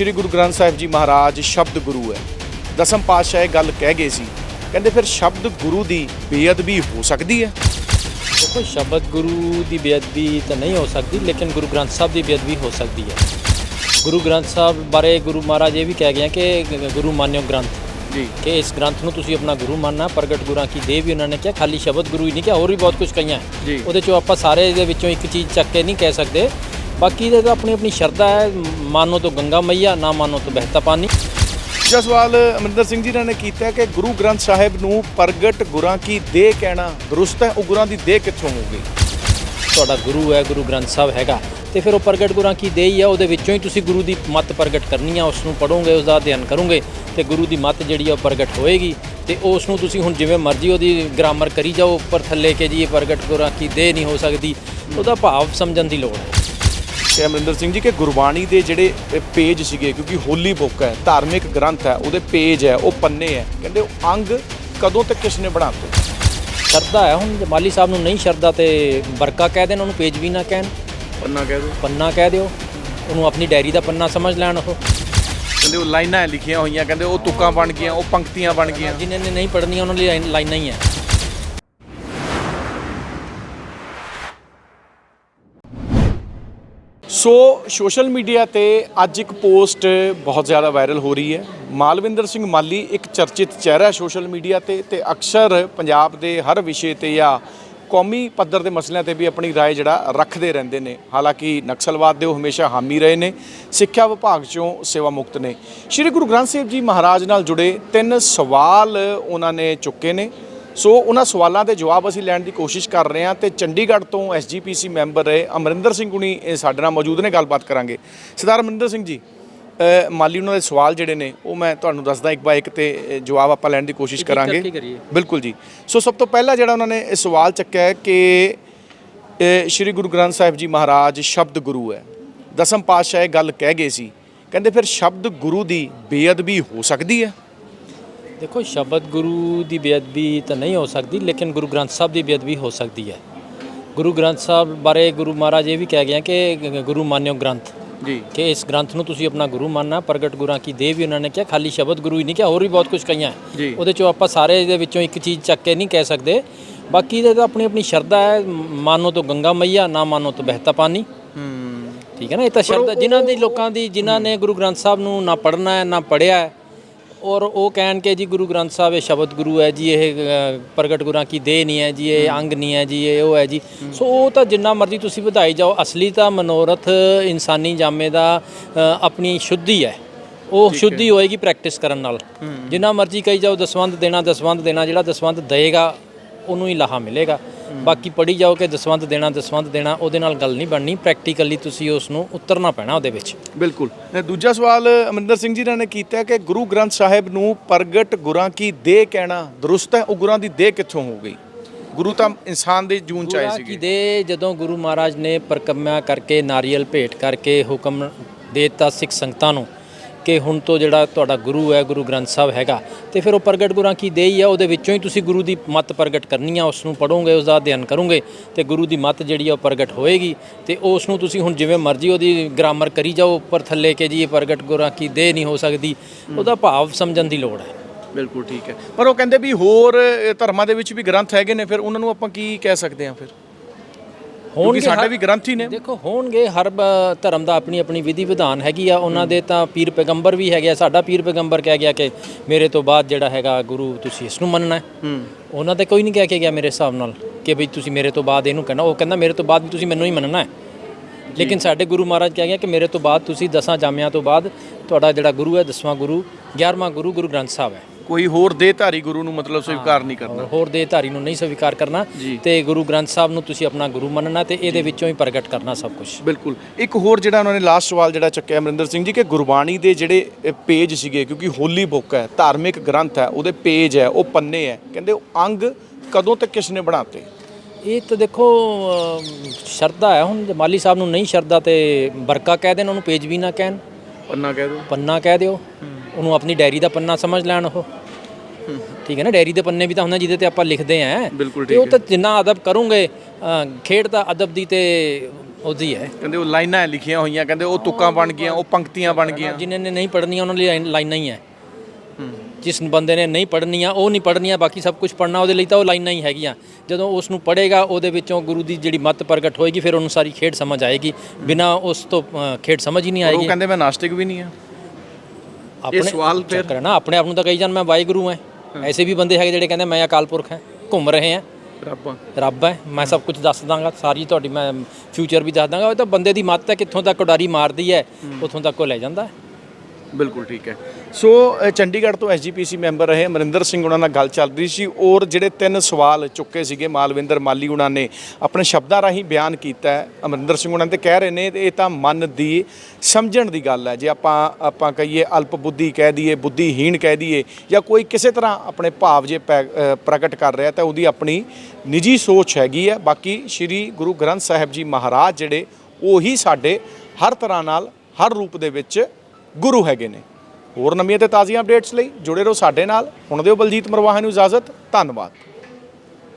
ਸ੍ਰੀ ਗੁਰੂ ਗ੍ਰੰਥ ਸਾਹਿਬ ਜੀ ਮਹਾਰਾਜ ਸ਼ਬਦ ਗੁਰੂ ਹੈ। ਦਸਮ ਪਾਤਸ਼ਾਹ ਇਹ ਗੱਲ ਕਹਿ ਗਏ ਸੀ ਕਹਿੰਦੇ ਫਿਰ ਸ਼ਬਦ ਗੁਰੂ ਦੀ ਬੇਅਦਬੀ ਹੋ ਸਕਦੀ ਹੈ? ਦੇਖੋ ਸ਼ਬਦ ਗੁਰੂ ਦੀ ਬੇਅਦਬੀ ਤਾਂ ਨਹੀਂ ਹੋ ਸਕਦੀ ਲੇਕਿਨ ਗੁਰੂ ਗ੍ਰੰਥ ਸਾਹਿਬ ਦੀ ਬੇਅਦਬੀ ਹੋ ਸਕਦੀ ਹੈ। ਗੁਰੂ ਗ੍ਰੰਥ ਸਾਹਿਬ ਬਾਰੇ ਗੁਰੂ ਮਹਾਰਾਜ ਇਹ ਵੀ ਕਹਿ ਗਏ ਕਿ ਗੁਰੂ ਮਾਨਿਓ ਗ੍ਰੰਥ। ਜੀ। ਕਿ ਇਸ ਗ੍ਰੰਥ ਨੂੰ ਤੁਸੀਂ ਆਪਣਾ ਗੁਰੂ ਮੰਨਣਾ ਪ੍ਰਗਟ ਗੁਰਾਂ ਕੀ ਦੇਹ ਵੀ ਉਹਨਾਂ ਨੇ ਕਿਹਾ ਖਾਲੀ ਸ਼ਬਦ ਗੁਰੂ ਹੀ ਨਹੀਂ ਕਿਹਾ ਹੋਰ ਵੀ ਬਹੁਤ ਕੁਝ ਕਹੀਆਂ। ਉਹਦੇ ਚੋਂ ਆਪਾਂ ਸਾਰੇ ਦੇ ਵਿੱਚੋਂ ਇੱਕ ਚੀਜ਼ ਚੱਕ ਕੇ ਨਹੀਂ ਕਹਿ ਸਕਦੇ। ਬਾਕੀ ਦੇ ਤਾਂ ਆਪਣੀ ਆਪਣੀ ਸ਼ਰਧਾ ਹੈ ਮਾਨੋ ਤਾਂ ਗੰਗਾ ਮਈਆ ਨਾ ਮਾਨੋ ਤਾਂ ਬਹਿਤਾ ਪਾਣੀ। ਦੂਜਾ ਸਵਾਲ ਅਮਰਿੰਦਰ ਸਿੰਘ ਜੀ ਨੇ ਕੀਤਾ ਹੈ ਕਿ ਗੁਰੂ ਗ੍ਰੰਥ ਸਾਹਿਬ ਨੂੰ ਪ੍ਰਗਟ ਗੁਰਾਂ ਕੀ ਦੇਹ ਕਹਿਣਾ ਦਰੁਸਤ ਹੈ ਉਹ ਗੁਰਾਂ ਦੀ ਦੇਹ ਕਿੱਥੋਂ ਹੋਊਗੀ? ਤੁਹਾਡਾ ਗੁਰੂ ਹੈ ਗੁਰੂ ਗ੍ਰੰਥ ਸਾਹਿਬ ਹੈਗਾ। ਤੇ ਫਿਰ ਉਹ ਪ੍ਰਗਟ ਗੁਰਾਂ ਕੀ ਦੇਹੀ ਆ ਉਹਦੇ ਵਿੱਚੋਂ ਹੀ ਤੁਸੀਂ ਗੁਰੂ ਦੀ ਮੱਤ ਪ੍ਰਗਟ ਕਰਨੀ ਆ ਉਸ ਨੂੰ ਪੜੋਗੇ ਉਸ ਦਾ ਅਧਿਐਨ ਕਰੋਗੇ ਤੇ ਗੁਰੂ ਦੀ ਮੱਤ ਜਿਹੜੀ ਆ ਉਹ ਪ੍ਰਗਟ ਹੋਏਗੀ। ਤੇ ਉਸ ਨੂੰ ਤੁਸੀਂ ਹੁਣ ਜਿਵੇਂ ਮਰਜ਼ੀ ਉਹਦੀ ਗ੍ਰਾਮਰ ਕਰੀ ਜਾਓ ਉੱਪਰ ਥੱਲੇ ਕੇ ਜੀ ਇਹ ਪ੍ਰਗਟ ਗੁਰਾਂ ਕੀ ਦੇਹ ਨਹੀਂ ਹੋ ਸਕਦੀ ਉਹਦਾ ਭਾਵ ਸਮਝਣ ਦੀ ਲੋੜ ਹੈ। ਕਿ ਅਮਰਿੰਦਰ ਸਿੰਘ ਜੀ ਕਿ ਗੁਰਬਾਣੀ ਦੇ ਜਿਹੜੇ ਪੇਜ ਸੀਗੇ ਕਿਉਂਕਿ ਹੋਲੀ ਬੁੱਕ ਹੈ ਧਾਰਮਿਕ ਗ੍ਰੰਥ ਹੈ ਉਹਦੇ ਪੇਜ ਹੈ ਉਹ ਪੰਨੇ ਹੈ। ਕਹਿੰਦੇ ਉਹ ਅੰਗ ਕਦੋਂ ਤੱਕ ਕਿਸ ਨੇ ਬਣਾਤੇ ਸ਼ਰਧਾ ਹੈ ਹੁਣ ਮਾਲੀ ਸਾਹਿਬ ਨੂੰ ਨਹੀਂ ਸ਼ਰਧਾ ਤੇ ਵਰਕਾ ਕਹਿ ਦੇਣ ਉਹਨੂੰ ਪੇਜ ਵੀ ਨਾ ਕਹਿਣ। ਪੰਨਾ ਕਹਿ ਦੋ ਪੰਨਾ ਕਹਿ ਦਿਓ ਉਹਨੂੰ ਆਪਣੀ ਡਾਇਰੀ ਦਾ ਪੰਨਾ ਸਮਝ ਲੈਣ ਉਹ। ਕਹਿੰਦੇ ਉਹ ਲਾਈਨਾਂ ਲਿਖੀਆਂ ਹੋਈਆਂ ਕਹਿੰਦੇ ਉਹ ਤੁਕਾਂ ਬਣ ਗਈਆਂ ਉਹ ਪੰਕਤੀਆਂ ਬਣ ਗਈਆਂ। ਜਿਨ੍ਹਾਂ ਨੇ ਨਹੀਂ ਪੜ੍ਹਨੀਆਂ ਉਹਨਾਂ ਲਈ ਲਾਈਨ- ਲਾਈਨਾਂ ਹੀ ਹੈ। ਸੋ ਸੋਸ਼ਲ ਮੀਡੀਆ ਤੇ ਅੱਜ ਇੱਕ ਪੋਸਟ ਬਹੁਤ ਜ਼ਿਆਦਾ ਵਾਇਰਲ ਹੋ ਰਹੀ ਹੈ ਮਾਲਵਿੰਦਰ ਸਿੰਘ ਮਾਲੀ ਇੱਕ ਚਰਚਿਤ ਚਿਹਰਾ ਹੈ ਸੋਸ਼ਲ ਮੀਡੀਆ ਤੇ ਤੇ ਅਕਸਰ ਪੰਜਾਬ ਦੇ ਹਰ ਵਿਸ਼ੇ ਤੇ ਜਾਂ ਕੌਮੀ ਪੱਧਰ ਦੇ ਮਸਲਿਆਂ ਤੇ ਵੀ ਆਪਣੀ رائے ਜਿਹੜਾ ਰੱਖਦੇ ਰਹਿੰਦੇ ਨੇ ਹਾਲਾਂਕਿ ਨਕਸਲਵਾਦ ਦੇ ਉਹ ਹਮੇਸ਼ਾ ਹਾਮੀ ਰਹੇ ਨੇ ਸਿੱਖਿਆ ਵਿਭਾਗ ਚੋਂ ਸੇਵਾ ਮੁਕਤ ਨੇ ਸ੍ਰੀ ਗੁਰੂ ਗ੍ਰੰਥ ਸਾਹਿਬ ਜੀ ਮਹਾਰਾਜ ਨਾਲ ਜੁੜੇ ਤਿੰਨ ਸਵਾਲ ਉਹਨਾਂ ਨੇ ਚੁੱਕੇ ਨੇ ਸੋ ਉਹਨਾਂ ਸਵਾਲਾਂ ਦੇ ਜਵਾਬ ਅਸੀਂ ਲੈਣ ਦੀ ਕੋਸ਼ਿਸ਼ ਕਰ ਰਹੇ ਹਾਂ ਤੇ ਚੰਡੀਗੜ੍ਹ ਤੋਂ ਐਸਜੀਪੀਸੀ ਮੈਂਬਰ ਰਹੇ ਅਮਰਿੰਦਰ ਸਿੰਘ ਗੁਣੀ ਇਹ ਸਾਡੇ ਨਾਲ ਮੌਜੂਦ ਨੇ ਗੱਲਬਾਤ ਕਰਾਂਗੇ। ਸਰਦਾਰ ਅਮਰਿੰਦਰ ਸਿੰਘ ਜੀ ਮਾਲੀ ਉਹਨਾਂ ਦੇ ਸਵਾਲ ਜਿਹੜੇ ਨੇ ਉਹ ਮੈਂ ਤੁਹਾਨੂੰ ਦੱਸਦਾ ਇੱਕ ਬਾਈ ਇੱਕ ਤੇ ਜਵਾਬ ਆਪਾਂ ਲੈਣ ਦੀ ਕੋਸ਼ਿਸ਼ ਕਰਾਂਗੇ। ਬਿਲਕੁਲ ਜੀ। ਸੋ ਸਭ ਤੋਂ ਪਹਿਲਾਂ ਜਿਹੜਾ ਉਹਨਾਂ ਨੇ ਇਹ ਸਵਾਲ ਚੱਕਿਆ ਹੈ ਕਿ ਸ੍ਰੀ ਗੁਰੂ ਗ੍ਰੰਥ ਸਾਹਿਬ ਜੀ ਮਹਾਰਾਜ ਸ਼ਬਦ ਗੁਰੂ ਹੈ। ਦਸਮ ਪਾਤਸ਼ਾਹ ਇਹ ਗੱਲ ਕਹਿ ਗਏ ਸੀ ਕਹਿੰਦੇ ਫਿਰ ਸ਼ਬਦ ਗੁਰੂ ਦੀ ਬੇਅਦਬੀ ਹੋ ਸਕਦੀ ਹੈ? ਦੇਖੋ ਸ਼ਬਦ ਗੁਰੂ ਦੀ ਬੇਅਦਬੀ ਤਾਂ ਨਹੀਂ ਹੋ ਸਕਦੀ ਲੇਕਿਨ ਗੁਰੂ ਗ੍ਰੰਥ ਸਾਹਿਬ ਦੀ ਬੇਅਦਬੀ ਹੋ ਸਕਦੀ ਹੈ। ਗੁਰੂ ਗ੍ਰੰਥ ਸਾਹਿਬ ਬਾਰੇ ਗੁਰੂ ਮਹਾਰਾਜ ਇਹ ਵੀ ਕਹਿ ਗਏ ਕਿ ਗੁਰੂ ਮਾਨਿਓ ਗ੍ਰੰਥ। ਜੀ। ਕਿ ਇਸ ਗ੍ਰੰਥ ਨੂੰ ਤੁਸੀਂ ਆਪਣਾ ਗੁਰੂ ਮੰਨਣਾ ਪ੍ਰਗਟ ਗੁਰਾਂ ਕੀ ਦੇਹ ਵੀ ਉਹਨਾਂ ਨੇ ਕਿਹਾ ਖਾਲੀ ਸ਼ਬਦ ਗੁਰੂ ਹੀ ਨਹੀਂ ਕਿਹਾ ਹੋਰ ਵੀ ਬਹੁਤ ਕੁਝ ਕਹੀਆਂ। ਉਹਦੇ ਚੋਂ ਆਪਾਂ ਸਾਰੇ ਦੇ ਵਿੱਚੋਂ ਇੱਕ ਚੀਜ਼ ਚੱਕ ਕੇ ਨਹੀਂ ਕਹਿ ਸਕਦੇ। ਬਾਕੀ ਦੇ ਤਾਂ ਆਪਣੀ ਆਪਣੀ ਸ਼ਰਧਾ ਹੈ ਮਾਨੋ ਤਾਂ ਗੰਗਾ ਮਈਆ ਨਾ ਮਾਨੋ ਤਾਂ ਬਹਿਤਾ ਪਾਣੀ। ਠੀਕ ਹੈ ਨਾ ਇਹ ਤਾਂ ਸ਼ਰਧਾ ਜਿਨ੍ਹਾਂ ਦੀ ਲੋਕਾਂ ਦੀ ਜਿਨ੍ਹਾਂ ਨੇ ਗੁਰੂ ਗ੍ਰੰਥ ਸਾਹਿਬ ਨੂੰ ਨਾ ਪੜ੍ਹਨਾ ਹੈ ਨਾ ਪੜ੍ਹਿਆ ਹੈ ਔਰ ਉਹ ਕਹਿਣ ਕਿ ਜੀ ਗੁਰੂ ਗ੍ਰੰਥ ਸਾਹਿਬ ਇਹ ਸ਼ਬਦ ਗੁਰੂ ਹੈ ਜੀ ਇਹ ਅ, ਪ੍ਰਗਟ ਗੁਰਾਂ ਕੀ ਦੇਹ ਨਹੀਂ ਹੈ ਜੀ ਇਹ ਅੰਗ ਨਹੀਂ ਹੈ ਜੀ ਇਹ ਉਹ ਹੈ ਜੀ। ਸੋ ਉਹ ਤਾਂ ਜਿੰਨਾ ਮਰਜ਼ੀ ਤੁਸੀਂ ਵਧਾਈ ਜਾਓ ਅਸਲੀ ਤਾਂ ਮਨੋਰਥ ਇਨਸਾਨੀ ਜਾਮੇ ਦਾ ਅ, ਆਪਣੀ ਸ਼ੁੱਧੀ ਹੈ। ਉਹ ਸ਼ੁੱਧੀ ਹੋਏਗੀ ਪ੍ਰੈਕਟਿਸ ਕਰਨ ਨਾਲ। ਜਿੰਨਾ ਮਰਜ਼ੀ ਕਹੀ ਜਾਓ ਦਸਵੰਧ ਦੇਣਾ ਦਸਵੰਧ ਦੇਣਾ ਜਿਹੜਾ ਦਸਵੰਧ ਦੇਗਾ ਉਹਨੂੰ ਹੀ ਲਾਹਾ ਮਿਲੇਗਾ। ਬਾਕੀ ਪੜੀ ਜਾਓ ਕਿ ਦਸਵੰਧ ਦੇਣਾ ਦਸਵੰਧ ਦੇਣਾ ਉਹਦੇ ਨਾਲ ਗੱਲ ਨਹੀਂ ਬਣਨੀ। ਪ੍ਰੈਕਟੀਕਲੀ ਤੁਸੀਂ ਉਸ ਨੂੰ ਉਤਰਨਾ ਪੈਣਾ ਉਹਦੇ ਵਿੱਚ। ਬਿਲਕੁਲ। ਦੂਜਾ ਸਵਾਲ ਅਮਰਿੰਦਰ ਸਿੰਘ ਜੀ ਨੇ ਕੀਤਾ ਕਿ ਗੁਰੂ ਗ੍ਰੰਥ ਸਾਹਿਬ ਨੂੰ ਪ੍ਰਗਟ ਗੁਰਾਂ ਕੀ ਦੇਹ ਕਹਿਣਾ ਦਰੁਸਤ ਹੈ ਉਹ ਗੁਰਾਂ ਦੀ ਦੇਹ ਕਿੱਥੋਂ ਹੋ ਗਈ? ਗੁਰੂ ਤਾਂ ਇਨਸਾਨ ਦੇ ਜੂਨ ਚ ਆਏ ਸੀਗੇ। ਦੇ ਜਦੋਂ ਗੁਰੂ ਮਹਾਰਾਜ ਨੇ ਪਰਕਰਮਾ ਕਰਕੇ ਨਾਰੀਅਲ ਭੇਟ ਕਰਕੇ ਹੁਕਮ ਦੇਤਾ ਸਿੱਖ ਸੰਗਤਾਂ ਨੂੰ ਕਿ ਹੁਣ ਤੋਂ ਜਿਹੜਾ ਤੁਹਾਡਾ ਗੁਰੂ ਹੈ, ਗੁਰੂ ਗ੍ਰੰਥ ਸਾਹਿਬ ਹੈਗਾ, ਤੇ ਫਿਰ ਉਹ ਪ੍ਰਗਟ ਗੁਰਾਂ ਕੀ ਦੇਹੀ ਆ? ਉਹਦੇ ਵਿੱਚੋਂ ਹੀ ਤੁਸੀਂ ਗੁਰੂ ਦੀ ਮੱਤ ਪ੍ਰਗਟ ਕਰਨੀ ਆ ਉਸ ਨੂੰ ਪੜੋਗੇ ਉਸ ਦਾ ਅਧਿਐਨ ਕਰੋਗੇ, ਤੇ ਗੁਰੂ ਦੀ ਮੱਤ ਜਿਹੜੀ ਆ ਉਹ ਪ੍ਰਗਟ ਹੋਏਗੀ, ਤੇ ਉਸ ਨੂੰ ਤੁਸੀਂ ਹੁਣ ਜਿਵੇਂ ਮਰਜ਼ੀ ਉਹਦੀ ਗ੍ਰਾਮਰ ਕਰੀ ਜਾਓ, ਉੱਪਰ ਥੱਲੇ ਕੇ ਜੀ ਇਹ ਪ੍ਰਗਟ ਗੁਰਾਂ ਕੀ ਦੇਹ ਨਹੀਂ ਹੋ ਸਕਦੀ, ਉਹਦਾ ਭਾਵ ਸਮਝਣ ਦੀ ਲੋੜ ਹੈ। ਬਿਲਕੁਲ ਠੀਕ ਹੈ। ਪਰ ਉਹ ਕਹਿੰਦੇ ਵੀ ਹੋਰ ਧਰਮਾਂ ਦੇ ਵਿੱਚ ਵੀ ਗ੍ਰੰਥ ਹੈਗੇ ਨੇ, ਫਿਰ ਉਹਨਾਂ ਨੂੰ ਆਪਾਂ ਕੀ ਕਹਿ ਸਕਦੇ ਹਾਂ ਫਿਰ? ਕਿਉਂਕਿ ਸਾਡੇ ਵੀ ਗ੍ਰੰਥ ਨੇ। ਦੇਖੋ ਹੋਣਗੇ ਹਰ ਧਰਮ ਦਾ ਆਪਣੀ ਆਪਣੀ ਵਿਧੀ ਵਿਧਾਨ ਹੈਗੀ ਆ ਉਹਨਾਂ ਦੇ ਤਾਂ ਪੀਰ ਪੈਗੰਬਰ ਵੀ ਹੈਗੇ ਆ। ਸਾਡਾ ਪੀਰ ਪੈਗੰਬਰ ਕਹਿ ਗਿਆ ਕਿ ਮੇਰੇ ਤੋਂ ਬਾਅਦ ਜਿਹੜਾ ਹੈਗਾ ਗੁਰੂ ਤੁਸੀਂ ਇਸ ਨੂੰ ਮੰਨਣਾ ਹੈ। ਹੂੰ। ਉਹਨਾਂ ਤੇ ਕੋਈ ਨਹੀਂ ਕਹਿ ਕੇ ਗਿਆ ਮੇਰੇ ਹਿਸਾਬ ਨਾਲ ਕਿ ਬਈ ਤੁਸੀਂ ਮੇਰੇ ਤੋਂ ਬਾਅਦ ਇਹਨੂੰ ਕਹਿਣਾ। ਉਹ ਕਹਿੰਦਾ ਮੇਰੇ ਤੋਂ ਬਾਅਦ ਵੀ ਤੁਸੀਂ ਮੈਨੂੰ ਹੀ ਮੰਨਣਾ ਹੈ। ਲੇਕਿਨ ਸਾਡੇ ਗੁਰੂ ਮਹਾਰਾਜ ਕਹਿ ਗਿਆ ਕਿ ਮੇਰੇ ਤੋਂ ਬਾਅਦ ਤੁਸੀਂ ਦਸਾਂ ਜਾਮਿਆਂ ਤੋਂ ਬਾਅਦ ਤੁਹਾਡਾ ਜਿਹੜਾ ਗੁਰੂ ਹੈ ਦਸਵਾਂ ਗੁਰੂ 11ਵਾਂ ਗੁਰੂ ਗੁਰੂ ਗ੍ਰੰਥ ਸਾਹਿਬ ਹੈ। ਕੋਈ ਹੋਰ ਦੇਹਧਾਰੀ ਗੁਰੂ ਨੂੰ ਮਤਲਬ ਸਵੀਕਾਰ ਨਹੀਂ ਕਰਨਾ। ਹੋਰ ਦੇ ਧਾਰੀ ਨੂੰ ਨਹੀਂ ਸਵੀਕਾਰ ਕਰਨਾ ਤੇ ਗੁਰੂ ਗ੍ਰੰਥ ਸਾਹਿਬ ਨੂੰ ਤੁਸੀਂ ਆਪਣਾ ਗੁਰੂ ਮੰਨਣਾ ਤੇ ਇਹਦੇ ਵਿੱਚੋਂ ਹੀ ਪ੍ਰਗਟ ਕਰਨਾ ਸਭ ਕੁਝ ਬਿਲਕੁਲ। ਇੱਕ ਹੋਰ ਜਿਹੜਾ ਉਹਨਾਂ ਨੇ ਲਾਸਟ ਸਵਾਲ ਜਿਹੜਾ ਚੱਕਿਆ ਅਮਰਿੰਦਰ ਸਿੰਘ ਜੀ ਕਿ ਗੁਰਬਾਣੀ ਦੇ ਜਿਹੜੇ ਪੇਜ ਸੀਗੇ ਕਿਉਂਕਿ ਹੋਲੀ ਬੁੱਕ ਹੈ ਧਾਰਮਿਕ ਗ੍ਰੰਥ ਹੈ ਉਹਦੇ ਪੇਜ ਹੈ ਉਹ ਪੰਨੇ ਹੈ। ਕਹਿੰਦੇ ਉਹ ਅੰਗ ਕਦੋਂ ਤੱਕ ਕਿਸ ਨੇ ਬਣਾਤੇ? ਇਹ ਤਾਂ ਦੇਖੋ ਸ਼ਰਧਾ ਹੈ ਹੁਣ ਮਾਲੀ ਸਾਹਿਬ ਨੂੰ ਨਹੀਂ ਸ਼ਰਧਾ ਤੇ ਵਰਕਾ ਕਹਿ ਦੇਣ ਉਹਨੂੰ ਪੇਜ ਵੀ ਨਾ ਕਹਿਣ। ਪੰਨਾ ਕਹਿ ਦੋ ਪੰਨਾ ਕਹਿ ਦਿਓ। ਉਹਨੂੰ ਆਪਣੀ ਡਾਇਰੀ ਦਾ ਪੰਨਾ ਸਮਝ ਲੈਣ ਉਹ। ਠੀਕ ਹੈ ਨਾ? ਡਾਇਰੀ ਦੇ ਪੰਨੇ ਵੀ ਤਾਂ ਹੁੰਦੇ ਜਿਹਦੇ ਤੇ ਆਪਾਂ ਲਿਖਦੇ ਆਂ। ਬਿਲਕੁਲ ਤੇ ਉਹ ਤਾਂ ਜਿੰਨਾ ਅਦਬ ਕਰੋਗੇ ਖੇਡ ਤਾਂ ਅਦਬ ਦੀ ਤੇ ਉਹਦੀ ਹੈ। ਕਹਿੰਦੇ ਉਹ ਲਾਈਨਾਂ ਲਿਖੀਆਂ ਹੋਈਆਂ ਕਹਿੰਦੇ ਉਹ ਤੁਕਾਂ ਬਣ ਗਈਆਂ ਉਹ ਪੰਕਤੀਆਂ ਬਣ ਗਈਆਂ। ਜਿਨ੍ਹਾਂ ਨੇ ਨਹੀਂ ਪੜ੍ਹਨੀਆਂ ਉਹਨਾਂ ਲਈ ਲਾਈਨ- ਹੀ ਹੈ। ਜਿਸ ਬੰਦੇ ਨੇ ਨਹੀਂ ਪੜ੍ਹਨੀਆਂ ਉਹ ਨਹੀਂ ਪੜ੍ਹਨੀਆਂ ਬਾਕੀ ਸਭ ਕੁਝ ਪੜ੍ਹਨਾ ਉਹਦੇ ਲਈ ਤਾਂ ਉਹ ਲਾਈਨਾਂ ਹੀ ਹੈਗੀਆਂ। ਜਦੋਂ ਉਸ ਨੂੰ ਪੜ੍ਹੇਗਾ ਉਹਦੇ ਵਿੱਚੋਂ ਗੁਰੂ ਦੀ ਜਿਹੜੀ ਮੱਤ ਪ੍ਰਗਟ ਹੋਏਗੀ ਫਿਰ ਉਹਨੂੰ ਸਾਰੀ ਖੇਡ ਸਮਝ ਆਏਗੀ। ਬਿਨਾ ਉਸ ਤੋਂ ਖੇਡ ਸਮਝ ਹੀ ਨਹੀਂ ਉਹ ਆਏਗੀ। ਕਹਿੰਦੇ ਮੈਂ ਨਾਸਤਿਕ ਵੀ ਨਹੀਂ ਆ ਇਹ ਸਵਾਲ ਫਿਰ ਚੱਕਰ ਹੈ ਨਾ ਆਪਣੇ ਆਪ ਨੂੰ ਤਾਂ ਕਹੀ ਜਾਣ ਮੈਂ ਵਾਹਿਗੁਰੂ ਹਾਂ। ਐਸੇ ਵੀ ਬੰਦੇ ਹੈਗੇ ਜਿਹੜੇ ਕਹਿੰਦੇ ਮੈਂ ਅਕਾਲ ਪੁਰਖ ਹਾਂ ਘੁੰਮ ਰਹੇ ਹਾਂ। ਰੱਬ ਰੱਬ ਹੈ ਮੈਂ ਸਭ ਕੁਝ ਦੱਸ ਦਾਂਗਾ ਸਾਰੀ ਤੁਹਾਡੀ ਮੈਂ ਫਿਊਚਰ ਵੀ ਦੱਸ ਦਾਂਗਾ। ਉਹ ਤਾਂ ਬੰਦੇ ਦੀ ਮੱਤ ਹੈ ਕਿੱਥੋਂ ਤੱਕ ਉਡਾਰੀ ਮਾਰਦੀ ਹੈ। ਉੱਥੋਂ ਤੱਕ ਉਹ ਲੈ ਜਾਂਦਾ ਹੈ। ਬਿਲਕੁਲ ਠੀਕ ਹੈ। ਸੋ ਚੰਡੀਗੜ੍ਹ ਤੋਂ ਐਸਜੀਪੀਸੀ ਮੈਂਬਰ ਰਹੇ ਅਮਰਿੰਦਰ ਸਿੰਘ ਉਹਨਾਂ ਨਾਲ ਗੱਲ ਚੱਲ ਰਹੀ ਸੀ ਔਰ ਜਿਹੜੇ ਤਿੰਨ ਸਵਾਲ ਚੁੱਕੇ ਸੀਗੇ ਮਾਲਵਿੰਦਰ ਮਾਲੀ ਉਹਨਾਂ ਨੇ ਆਪਣੇ ਸ਼ਬਦਾਂ ਰਾਹੀਂ ਬਿਆਨ ਕੀਤਾ ਹੈ। ਅਮਰਿੰਦਰ ਸਿੰਘ ਉਹਨਾਂ ਤੇ ਕਹਿ ਰਹੇ ਨੇ ਇਹ ਤਾਂ ਮਨ ਦੀ ਸਮਝਣ ਦੀ ਗੱਲ ਹੈ। ਜੇ ਆਪਾਂ ਆਪਾਂ ਕਹੀਏ ਅਲਪ ਬੁੱਧੀ ਕਹਿ ਦਈਏ, ਬੁੱਧੀਹੀਣ ਕਹਿ ਦਈਏ ਜਾਂ ਕੋਈ ਕਿਸੇ ਤਰ੍ਹਾਂ ਆਪਣੇ ਭਾਵ ਜੇ ਪੈ- ਪ੍ਰਗਟ ਕਰ ਰਿਹਾ ਤਾਂ ਉਹਦੀ ਆਪਣੀ ਨਿੱਜੀ ਸੋਚ ਹੈਗੀ ਹੈ। ਬਾਕੀ ਸ੍ਰੀ ਗੁਰੂ ਗ੍ਰੰਥ ਸਾਹਿਬ ਜੀ ਮਹਾਰਾਜ ਜਿਹੜੇ ਉਹੀ ਸਾਡੇ ਹਰ ਤਰ੍ਹਾਂ ਨਾਲ, ਹਰ ਰੂਪ ਦੇ ਵਿੱਚ ਗੁਰੂ ਹੈਗੇ ਨੇ। ਹੋਰ ਨਵੀਆਂ ਤੇ ਤਾਜ਼ੀਆਂ ਅਪਡੇਟਸ ਲਈ ਜੁੜੇ ਰਹੋ ਸਾਡੇ ਨਾਲ। ਹੁਣ ਦਿਓ ਬਲਜੀਤ ਮਰਵਾਹਾ ਨੂੰ ਇਜਾਜ਼ਤ। ਧੰਨਵਾਦ।